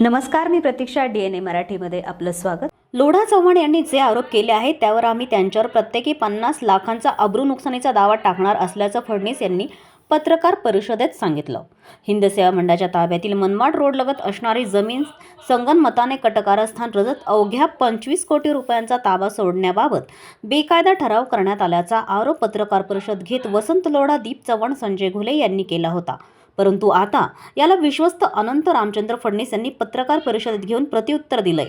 नमस्कार मी प्रतीक्षा D N ए मराठीमध्ये आपलं स्वागत. लोढा चव्हाण यांनी जे आरोप केले आहेत त्यावर आम्ही त्यांच्यावर प्रत्येकी पन्नास लाखांचा अब्रू नुकसानीचा दावा टाकणार असल्याचं फडणवीस यांनी पत्रकार परिषदेत सांगितलं. हिंद सेवा मंडळाच्या ताब्यातील मनमाड रोडलगत असणारी जमीन संगनमताने कटकारस्थान रजत अवघ्या पंचवीस कोटी रुपयांचा ताबा सोडण्याबाबत बेकायदा ठराव करण्यात आल्याचा आरोप पत्रकार परिषद घेत वसंत लोढा दीप चव्हाण संजय घुले यांनी केला होता. परंतु आता याला विश्वस्त अनंत रामचंद्र फडणीस यांनी पत्रकार परिषदेत घेऊन प्रत्युत्तर दिलंय.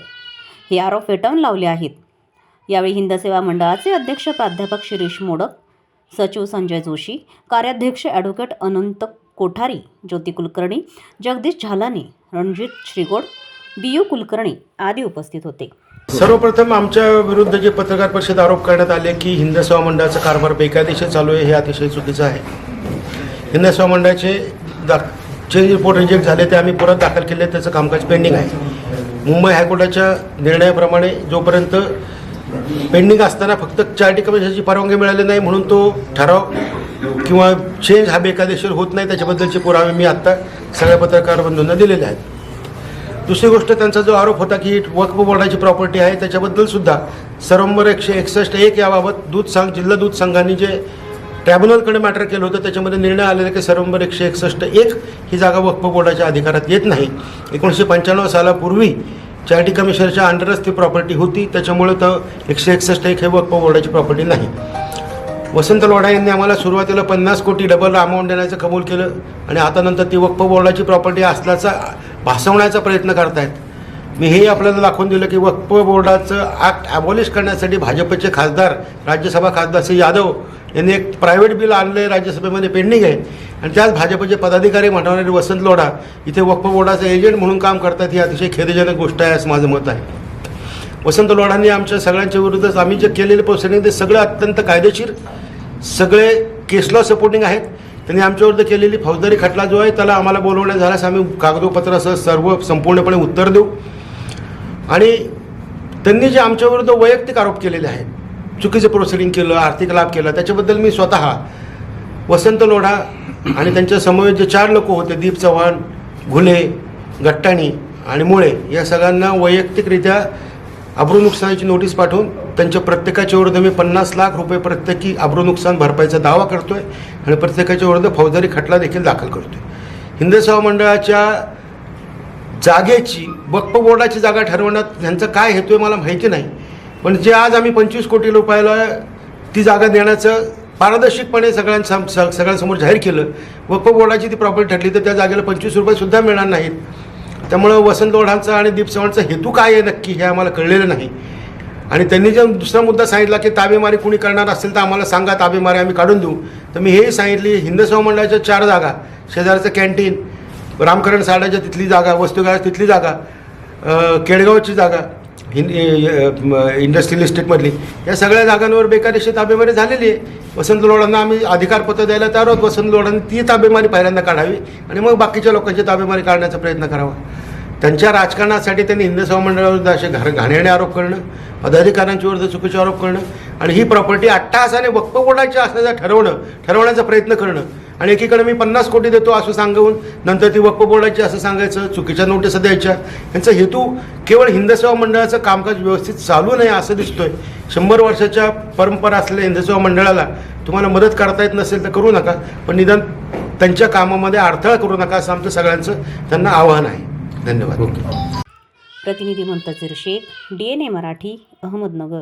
हे आरोप फेटाळून लावले आहेत. यावेळी हिंद सेवा मंडळाचे अध्यक्ष प्राध्यापक शिरीष मोडक सचिव संजय जोशी कार्याध्यक्ष advocate Anant Kothari Jyoti Kulkarni Jagdish Jhalani Ranjit Shrigod B U Kulkarni आदी उपस्थित होते. सर्वप्रथम आमच्या विरुद्ध जे पत्रकार परिषद आरोप करण्यात आले की हिंद सेवा मंडळाचा कारभार बेकायदेशीर चालू आहे हे अतिशय चुकीचं आहे. हिंद सेवा मंडळाचे दा चेंज रिपोर्ट रिजेक्ट झाले ते आम्ही परत दाखल केले त्याचं कामकाज पेंडिंग आहे. मुंबई हायकोर्टाच्या निर्णयाप्रमाणे जोपर्यंत पेंडिंग असताना फक्त चार्टी कमिशनची परवानगी मिळाली नाही म्हणून तो ठराव किंवा चेंज हा बेकायदेशीर होत नाही त्याच्याबद्दलचे पुरावे मी आत्ता सगळ्या पत्रकार बंधूंना दिलेले आहेत. दुसरी गोष्ट त्यांचा जो आरोप होता की वक्फ बोर्डाची प्रॉपर्टी आहे त्याच्याबद्दल सुद्धा सरंबर एकशे एकसष्ट एक याबाबत दूध संघ जिल्हा दूध संघाने जे ट्रॅब्युनलकडे मॅटर केलं होतं त्याच्यामध्ये निर्णय आलेला की सर्वंबर एकशे एकसष्ट एक ही जागा वक्फ बोर्डाच्या अधिकारात येत नाही. एकोणीसशे पंच्याण्णव सालापूर्वी चॅरिटी कमिशनरच्या अंडरच ती प्रॉपर्टी होती त्याच्यामुळे तर एकशे एकसष्ट एक हे वक्फ बोर्डाची प्रॉपर्टी नाही. वसंत लोढा यांनी आम्हाला सुरुवातीला पन्नास कोटी डबल अमाऊंट देण्याचं कबूल केलं आणि आता नंतर ती वक्फ बोर्डाची प्रॉपर्टी असल्याचा भासवण्याचा प्रयत्न करतायत. मी हे आपल्याला दाखवून दिलं की वक्फ बोर्डाचं ॲक्ट ॲबॉलिश करण्यासाठी भाजपचे खासदार राज्यसभा खासदार श्री यादव यांनी एक प्रायव्हेट बिल आणलं राज्यसभेमध्ये पेंडिंग आहे. आणि त्याच भाजपचे पदाधिकारी म्हणणारे वसंत लोढा इथे वक्फ बोर्डाचे एजंट म्हणून काम करतात ही अतिशय खेदजनक गोष्ट आहे असं माझं मत आहे. वसंत लोढांनी आमच्या सगळ्यांच्या विरुद्ध आम्ही जे केलेले प्रोसिडिंग ते सगळे अत्यंत कायदेशीर सगळे केसला सपोर्टिंग आहेत. त्यांनी आमच्याविरुद्ध केलेली फौजदारी खटला जो आहे त्याला आम्हाला बोलवण्यात झाल्यास आम्ही कागदोपत्रासह सर्व संपूर्णपणे उत्तर देऊ. आणि त्यांनी जे आमच्याविरुद्ध वैयक्तिक आरोप केलेले आहेत चुकीचं प्रोसिडिंग केलं आर्थिक लाभ केला त्याच्याबद्दल मी स्वतः वसंत लोढा आणि त्यांच्या समवेत जे चार लोक होते दीप चव्हाण घुले गट्टाणी आणि मुळे या सगळ्यांना वैयक्तिकरित्या अब्रू नुकसानाची नोटीस पाठवून त्यांच्या प्रत्येकाच्या विरुद्ध मी पन्नास लाख रुपये प्रत्येकी अब्रू नुकसान भरपाईचा दावा करतोय आणि प्रत्येकाच्या विरुद्ध फौजदारी खटला देखील दाखल करतोय. हिंद सेवा मंडळाच्या जागेची वक्फ बोर्डाची जागा ठरवण्यात ह्यांचा काय हेतू आहे मला माहिती नाही. पण जे आज आम्ही पंचवीस कोटी रुपयाला ती जागा देण्याचं पारदर्शकपणे सगळ्यांसम स सगळ्यांसमोर जाहीर केलं वक्फ बोर्डाची ती प्रॉपर्टी ठरली तर त्या जागेला पंचवीस रुपयेसुद्धा मिळणार नाहीत. त्यामुळं वसंत लोढांचा आणि दीप चव्हाणचा हेतू काय आहे नक्की हे आम्हाला कळलेलं नाही. आणि त्यांनी जर दुसरा मुद्दा सांगितला की ताबेमारी कुणी करणार असेल तर आम्हाला सांगा ताबेमारी आम्ही काढून देऊ. तर मी हे सांगितली हिंद मंडळाच्या चार जागा शेजारचं कॅन्टीन रामकरण साडाच्या तिथली जागा वस्तुगाळ तिथली जागा केडगावची जागा हिंद इंडस्ट्रियल इस्टेटमधली या सगळ्या जागांवर बेकायदेशीर ताबेमारी झालेली आहे. वसंत लोढांना आम्ही अधिकारपत्र द्यायला तयार आहोत. वसंत लोढांनी ती ताबेमारी पहिल्यांदा काढावी आणि मग बाकीच्या लोकांची ताबेमारी काढण्याचा प्रयत्न करावा. त्यांच्या राजकारणासाठी त्यांनी हिंद सेवा असे घाण घाणेरडे आरोप करणं पदाधिकाऱ्यांच्या विरुद्ध चुकीचे आरोप करणं आणि ही प्रॉपर्टी अट्टाहासाने वक्फ बोर्डाची असल्याचं ठरवणं ठरवण्याचा प्रयत्न करणं. आणि एकीकडे मी पन्नास कोटी देतो असं सांगून नंतर ती वक्फ बोर्डाची असं सांगायचं चुकीच्या नोटिसा द्यायच्या. यांचा हेतू केवळ हिंद सेवा मंडळाचं कामकाज व्यवस्थित चालू नये असं दिसतोय. शंभर वर्षाच्या परंपरा असलेल्या हिंद सेवा मंडळाला तुम्हाला मदत करता येत नसेल तर करू नका. पण निदान त्यांच्या कामामध्ये अडथळा करू नका असं आमचं सगळ्यांचं त्यांना आवाहन आहे. धन्यवाद. प्रतिनिधी Muntazir Shaikh D N A Marathi Ahmednagar.